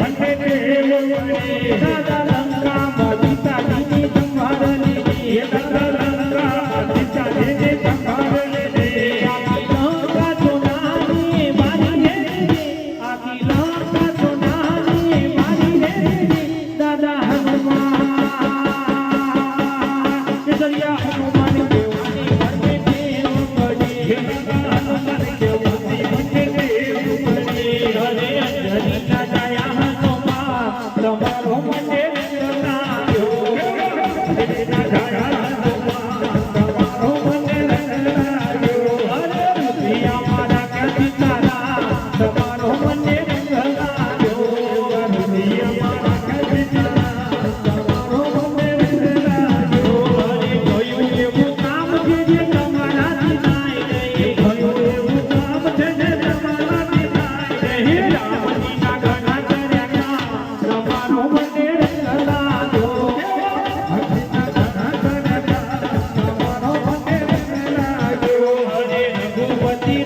అంటే దేవుడి. ಭಗವತಿ